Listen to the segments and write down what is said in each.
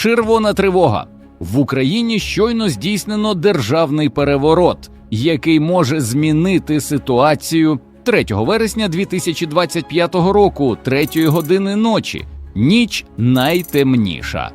Червона тривога в Україні щойно здійснено державний переворот, який може змінити ситуацію 3 вересня 2025 року, 3 години ночі. Ніч найтемніша.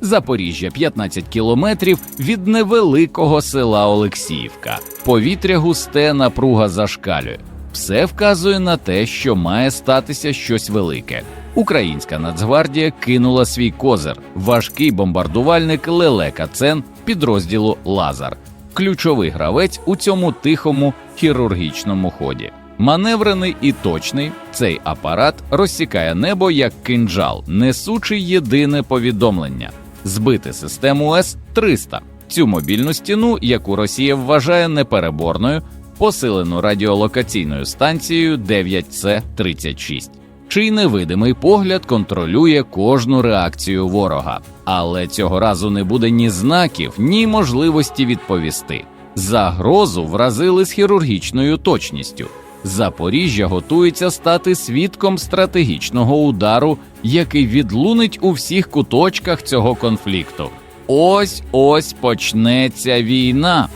Запоріжжя 15 кілометрів від невеликого села Олексіївка. Повітря густе, напруга зашкалює. Все вказує на те, що має статися щось велике. Українська Нацгвардія кинула свій козир, важкий бомбардувальник Лелека Цен підрозділу Лазар, ключовий гравець у цьому тихому хірургічному ході. Маневрений і точний цей апарат розсікає небо як кинджал, несучи єдине повідомлення збити систему С-300, цю мобільну стіну, яку Росія вважає непереборною, посилену радіолокаційною станцією 9С-36. Чий невидимий погляд контролює кожну реакцію ворога, але цього разу не буде ні знаків, ні можливості відповісти. Загрозу вразили з хірургічною точністю. Запоріжжя готується стати свідком стратегічного удару, який відлунить у всіх куточках цього конфлікту. Ось ось почнеться війна.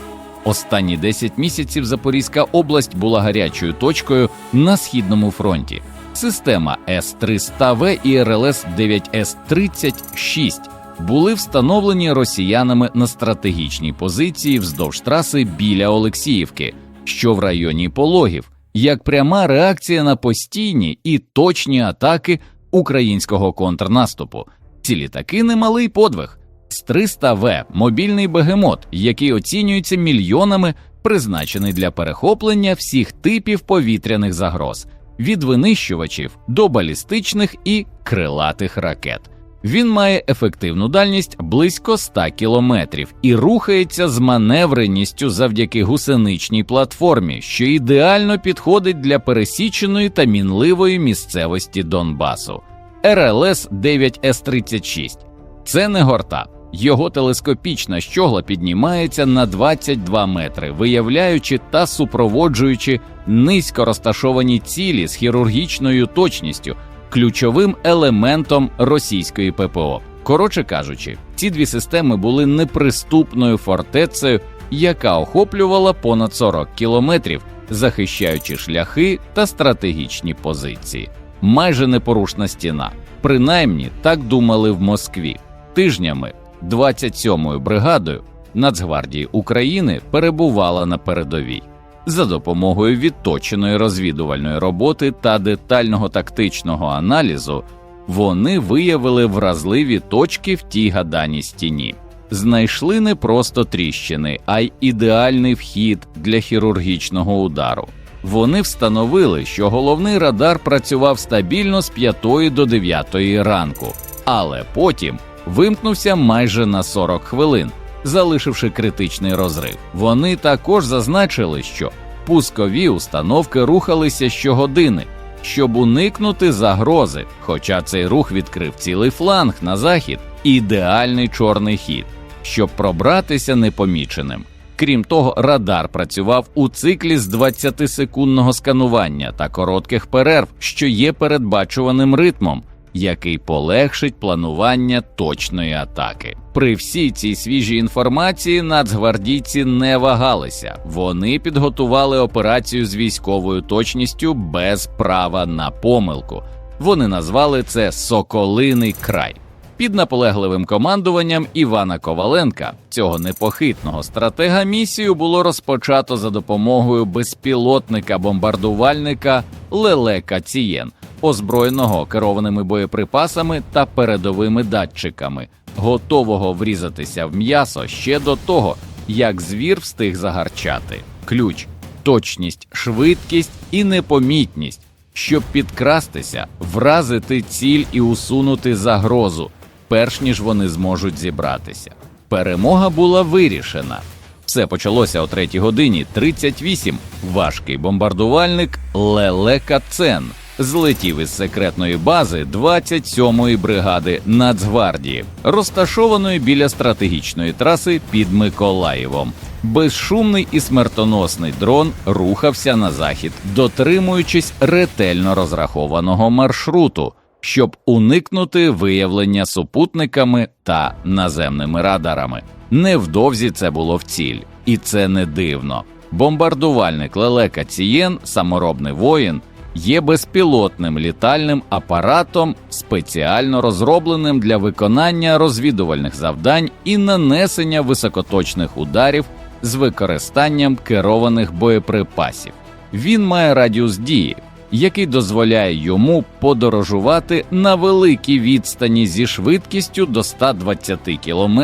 Останні 10 місяців Запорізька область була гарячою точкою на східному фронті. Система С-300В і РЛС 9С-36 були встановлені росіянами на стратегічній позиції вздовж траси біля Олексіївки, що в районі пологів, як пряма реакція на постійні і точні атаки українського контрнаступу. Ці літаки немалий подвиг. З 300В мобільний бегемот, який оцінюється мільйонами, призначений для перехоплення всіх типів повітряних загроз, від винищувачів до балістичних і крилатих ракет. Він має ефективну дальність близько 100 кілометрів і рухається з маневреністю завдяки гусеничній платформі, що ідеально підходить для пересіченої та мінливої місцевості Донбасу. РЛС 9С-36 це не горта. Його телескопічна щогла піднімається на 22 метри, виявляючи та супроводжуючи низько розташовані цілі з хірургічною точністю, ключовим елементом російської ППО. Коротше кажучи, ці дві системи були неприступною фортецею, яка охоплювала понад 40 кілометрів, захищаючи шляхи та стратегічні позиції. Майже непорушна стіна. Принаймні так думали в Москві. Тижнями 27-ю бригадою Нацгвардії України перебувала на передовій. За допомогою відточеної розвідувальної роботи та детального тактичного аналізу вони виявили вразливі точки в тій гаданій стіні, знайшли не просто тріщини, а й ідеальний вхід для хірургічного удару. Вони встановили, що головний радар працював стабільно з 5 до 9 ранку, але потім вимкнувся майже на 40 хвилин, залишивши критичний розрив. Вони також зазначили, що пускові установки рухалися щогодини, щоб уникнути загрози. Хоча цей рух відкрив цілий фланг на захід, ідеальний чорний хід, щоб пробратися непоміченим. Крім того, радар працював у циклі з 20-секундного сканування та коротких перерв, що є передбачуваним ритмом, який полегшить планування точної атаки. При всій цій свіжій інформації нацгвардійці не вагалися. Вони підготували операцію з військовою точністю без права на помилку. Вони назвали це Соколиний край. Під наполегливим командуванням Івана Коваленка, цього непохитного стратега, місію було розпочато за допомогою безпілотника-бомбардувальника Лелека Цієн, озброєного керованими боєприпасами та передовими датчиками, готового врізатися в м'ясо ще до того, як звір встиг загарчати. Ключ, точність, швидкість і непомітність, щоб підкрастися, вразити ціль і усунути загрозу, перш ніж вони зможуть зібратися. Перемога була вирішена. Все почалося о 3 годині 38. Важкий бомбардувальник Лелека Цен злетів із секретної бази 27-ї бригади Нацгвардії, розташованої біля стратегічної траси під Миколаєвом. Безшумний і смертоносний дрон рухався на захід, дотримуючись ретельно розрахованого маршруту, щоб уникнути виявлення супутниками та наземними радарами. Невдовзі це було в ціль, і це не дивно. Бомбардувальник лелека Цієн, саморобний воїн, є безпілотним літальним апаратом, спеціально розробленим для виконання розвідувальних завдань і нанесення високоточних ударів з використанням керованих боєприпасів. Він має радіус дії, який дозволяє йому подорожувати на великій відстані зі швидкістю до 120 км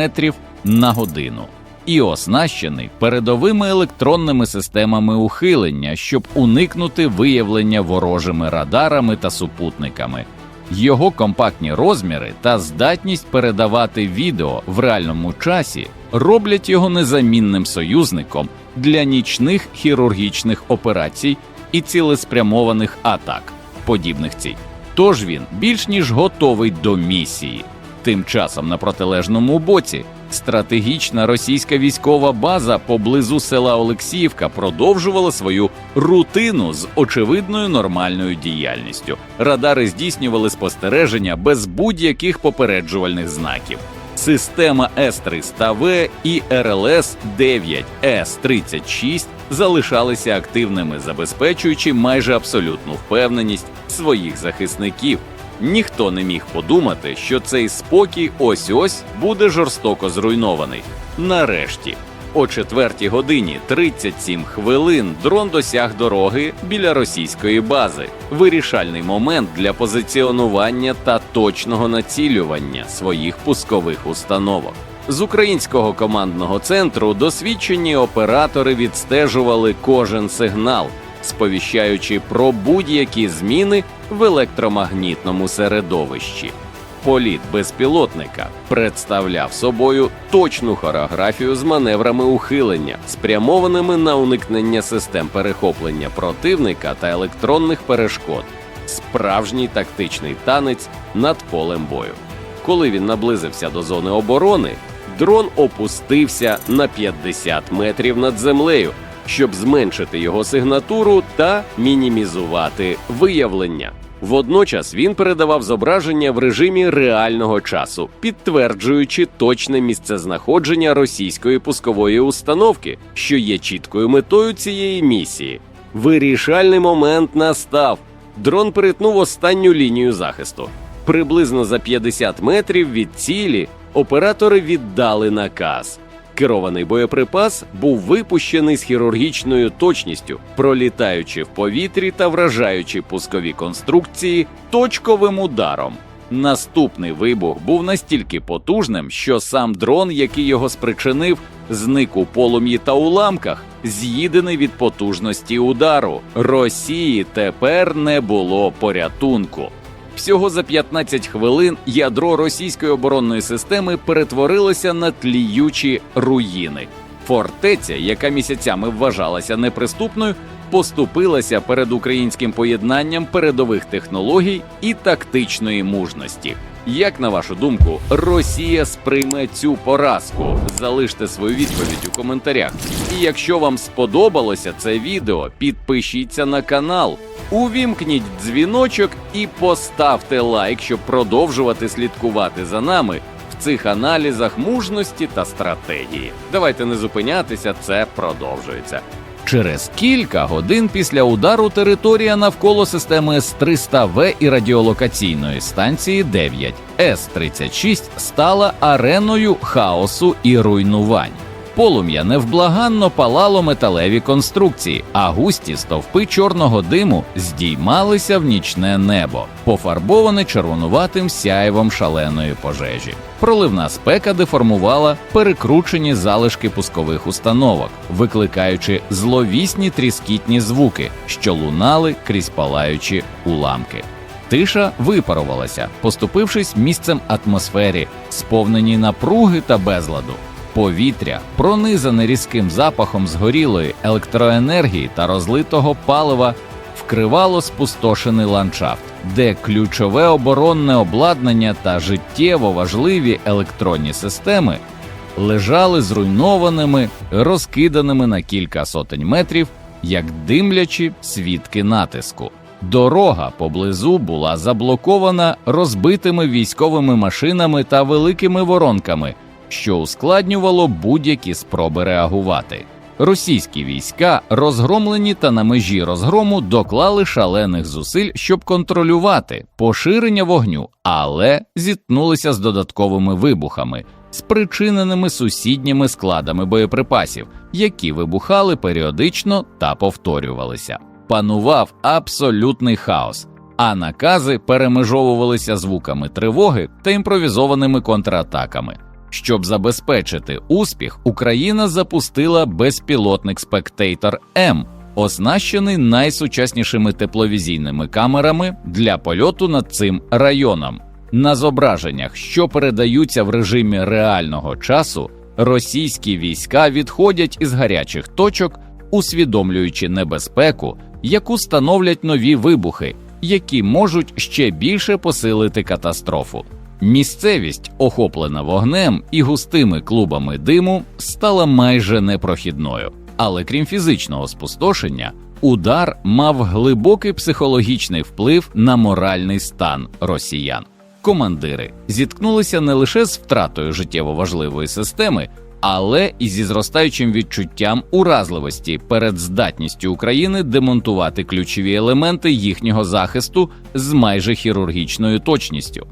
на годину. І оснащений передовими електронними системами ухилення, щоб уникнути виявлення ворожими радарами та супутниками. Його компактні розміри та здатність передавати відео в реальному часі роблять його незамінним союзником для нічних хірургічних операцій і цілеспрямованих атак, подібних цій. Тож він більш ніж готовий до місії. Тим часом на протилежному боці стратегічна російська військова база поблизу села Олексіївка продовжувала свою рутину з очевидною нормальною діяльністю. Радари здійснювали спостереження без будь-яких попереджувальних знаків. Система С-300В і РЛС 9 С-36 залишалися активними, забезпечуючи майже абсолютну впевненість своїх захисників. Ніхто не міг подумати, що цей спокій ось ось буде жорстоко зруйнований. Нарешті, о четвертій годині 37 хвилин дрон досяг дороги біля російської бази. Вирішальний момент для позиціонування та точного націлювання своїх пускових установок. З українського командного центру досвідчені оператори відстежували кожен сигнал, сповіщаючи про будь-які зміни в електромагнітному середовищі. Політ безпілотника представляв собою точну хореографію з маневрами ухилення, спрямованими на уникнення систем перехоплення противника та електронних перешкод, справжній тактичний танець над полем бою. Коли він наблизився до зони оборони, дрон опустився на 50 метрів над землею, щоб зменшити його сигнатуру та мінімізувати виявлення. Водночас він передавав зображення в режимі реального часу, підтверджуючи точне місцезнаходження російської пускової установки, що є чіткою метою цієї місії. Вирішальний момент настав. Дрон перетнув останню лінію захисту. Приблизно за 50 метрів від цілі оператори віддали наказ. Керований боєприпас був випущений з хірургічною точністю, пролітаючи в повітрі та вражаючи пускові конструкції точковим ударом. Наступний вибух був настільки потужним, що сам дрон, який його спричинив, зник у полум'ї та уламках, з'їдений від потужності удару. Росії тепер не було порятунку. Всього за 15 хвилин ядро російської оборонної системи перетворилося на тліючі руїни. Фортеця, яка місяцями вважалася неприступною, поступилася перед українським поєднанням передових технологій і тактичної мужності. Як на вашу думку, Росія сприйме цю поразку? Залиште свою відповідь у коментарях. І якщо вам сподобалося це відео, підпишіться на канал, увімкніть дзвіночок і поставте лайк, щоб продовжувати слідкувати за нами цих аналізах мужності та стратегії. Давайте не зупинятися, це продовжується. Через кілька годин після удару територія навколо системи С-300В і радіолокаційної станції 9 С-36 стала ареною хаосу і руйнувань. Полум'я невблаганно палало металеві конструкції, а густі стовпи чорного диму здіймалися в нічне небо, пофарбоване червонуватим сяєвом шаленої пожежі. Проливна спека деформувала перекручені залишки пускових установок, викликаючи зловісні тріскітні звуки, що лунали крізь палаючі уламки. Тиша випарувалася, поступившись місцем атмосфері, сповненій напруги та безладу. Повітря, пронизане різким запахом згорілої електроенергії та розлитого палива, вкривало спустошений ландшафт, де ключове оборонне обладнання та життєво важливі електронні системи лежали зруйнованими, розкиданими на кілька сотень метрів, як димлячі свідки натиску. Дорога поблизу була заблокована розбитими військовими машинами та великими воронками, що ускладнювало будь-які спроби реагувати. Російські війська, розгромлені та на межі розгрому, доклали шалених зусиль, щоб контролювати поширення вогню, але зіткнулися з додатковими вибухами, спричиненими сусідніми складами боєприпасів, які вибухали періодично та повторювалися. Панував абсолютний хаос, а накази перемежовувалися звуками тривоги та імпровізованими контратаками. Щоб забезпечити успіх, Україна запустила безпілотник Спектейтор М, оснащений найсучаснішими тепловізійними камерами для польоту над цим районом. На зображеннях, що передаються в режимі реального часу, російські війська відходять із гарячих точок, усвідомлюючи небезпеку, яку становлять нові вибухи, які можуть ще більше посилити катастрофу. Місцевість, охоплена вогнем і густими клубами диму, стала майже непрохідною. Але крім фізичного спустошення, удар мав глибокий психологічний вплив на моральний стан росіян. Командири зіткнулися не лише з втратою життєво важливої системи, але і зі зростаючим відчуттям уразливості перед здатністю України демонтувати ключові елементи їхнього захисту з майже хірургічною точністю.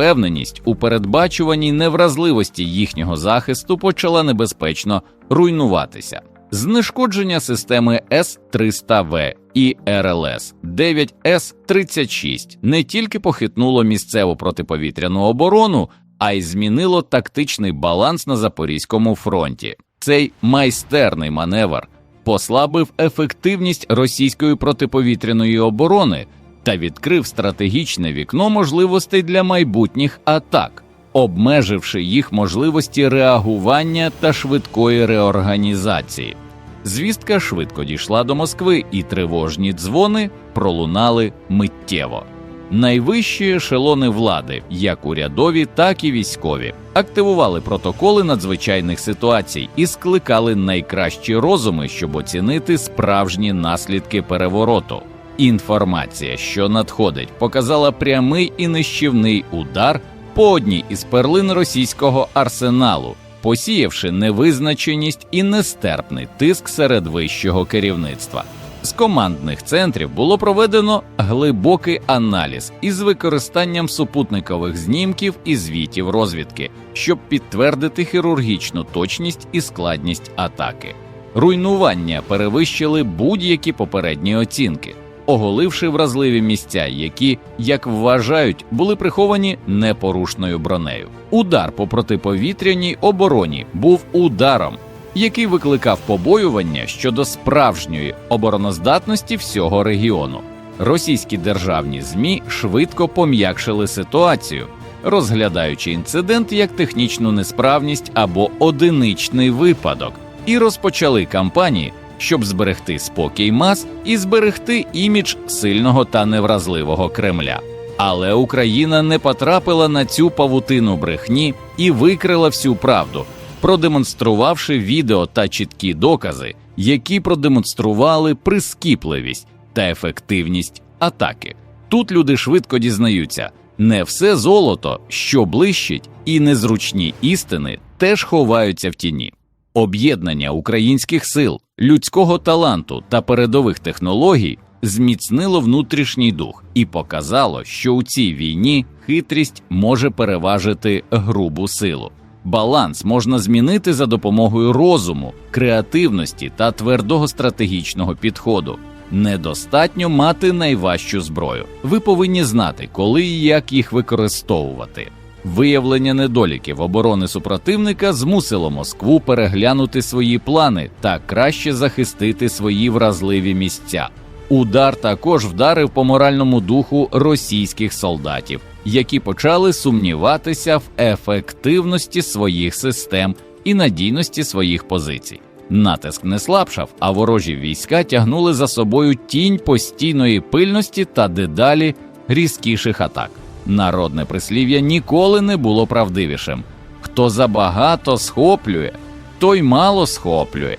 Впевненість у передбачуваній невразливості їхнього захисту почала небезпечно руйнуватися. Знешкодження системи С-300В і РЛС 9С-36 не тільки похитнуло місцеву протиповітряну оборону, а й змінило тактичний баланс на Запорізькому фронті. Цей майстерний маневр послабив ефективність російської протиповітряної оборони та відкрив стратегічне вікно можливостей для майбутніх атак, обмеживши їх можливості реагування та швидкої реорганізації. Звістка швидко дійшла до Москви, і тривожні дзвони пролунали миттєво. Найвищі ешелони влади, як урядові, так і військові, активували протоколи надзвичайних ситуацій і скликали найкращі розуми, щоб оцінити справжні наслідки перевороту. Інформація, що надходить, показала прямий і нищівний удар по одній із перлин російського арсеналу, посіявши невизначеність і нестерпний тиск серед вищого керівництва. З командних центрів було проведено глибокий аналіз із використанням супутникових знімків і звітів розвідки, щоб підтвердити хірургічну точність і складність атаки. Руйнування перевищили будь-які попередні оцінки, оголивши вразливі місця, які, як вважають, були приховані непорушною бронею. Удар по протиповітряній обороні був ударом який викликав побоювання щодо справжньої обороноздатності всього регіону. Російські державні змі швидко пом'якшили ситуацію, розглядаючи інцидент як технічну несправність або одиничний випадок, і розпочали кампанії, щоб зберегти спокій мас і зберегти імідж сильного та невразливого Кремля. Але Україна не потрапила на цю павутину брехні і викрила всю правду продемонструвавши відео та чіткі докази, які продемонстрували прискіпливість та ефективність атаки. Тут люди швидко дізнаються, не все золото, що блищить, і незручні істини теж ховаються в тіні. Об'єднання українських сил, людського таланту та передових технологій зміцнило внутрішній дух і показало, що у цій війні хитрість може переважити грубу силу. Баланс можна змінити за допомогою розуму, креативності та твердого стратегічного підходу. Недостатньо мати найважчу зброю. Ви повинні знати, коли і як їх використовувати. Виявлення недоліків оборони супротивника змусило Москву переглянути свої плани та краще захистити свої вразливі місця. Удар також вдарив по моральному духу російських солдатів, які почали сумніватися в ефективності своїх систем і надійності своїх позицій. Натиск не слабшав, а ворожі війська тягнули за собою тінь постійної пильності та дедалі різкіших атак. Народне прислів'я ніколи не було правдивішим. Хто забагато схоплює, той мало схоплює.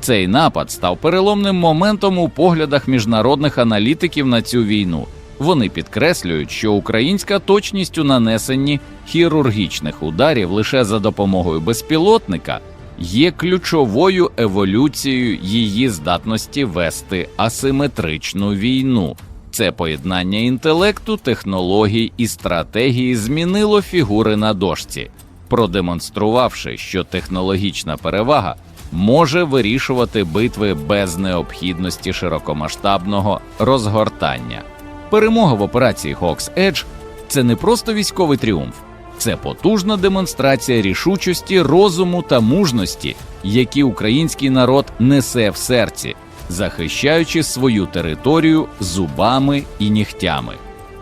Цей напад став переломним моментом у поглядах міжнародних аналітиків на цю війну. Вони підкреслюють, що українська точність у нанесенні хірургічних ударів лише за допомогою безпілотника є ключовою еволюцією її здатності вести асиметричну війну. Це поєднання інтелекту, технологій і стратегії змінило фігури на дошці, продемонструвавши, що технологічна перевага може вирішувати битви без необхідності широкомасштабного розгортання. Перемога в операції Hawks Edge – це не просто військовий тріумф, це потужна демонстрація рішучості, розуму та мужності, які український народ несе в серці, захищаючи свою територію зубами і нігтями.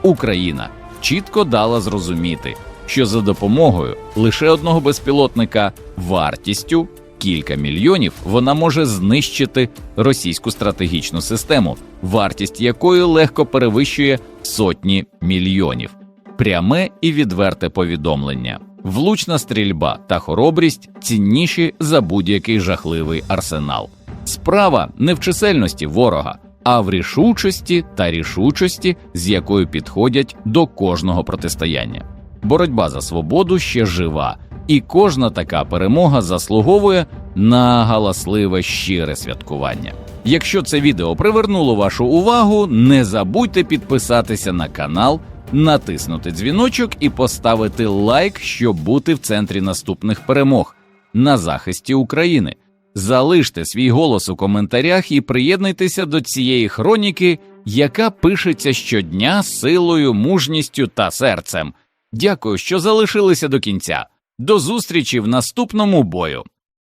Україна чітко дала зрозуміти, що за допомогою лише одного безпілотника вартістю кілька мільйонів вона може знищити російську стратегічну систему, вартість якої легко перевищує сотні мільйонів. Пряме і відверте повідомлення. Влучна стрільба та хоробрість цінніші за будь-який жахливий арсенал. Справа не в чисельності ворога, а в рішучості та рішучості, з якою підходять до кожного протистояння. Боротьба за свободу ще жива, і кожна така перемога заслуговує на галасливе щире святкування. Якщо це відео привернуло вашу увагу, не забудьте підписатися на канал, натиснути дзвіночок і поставити лайк, щоб бути в центрі наступних перемог на захисті України. Залиште свій голос у коментарях і приєднуйтеся до цієї хроніки, яка пишеться щодня силою, мужністю та серцем. Дякую, що залишилися до кінця. До зустрічі в наступному бою.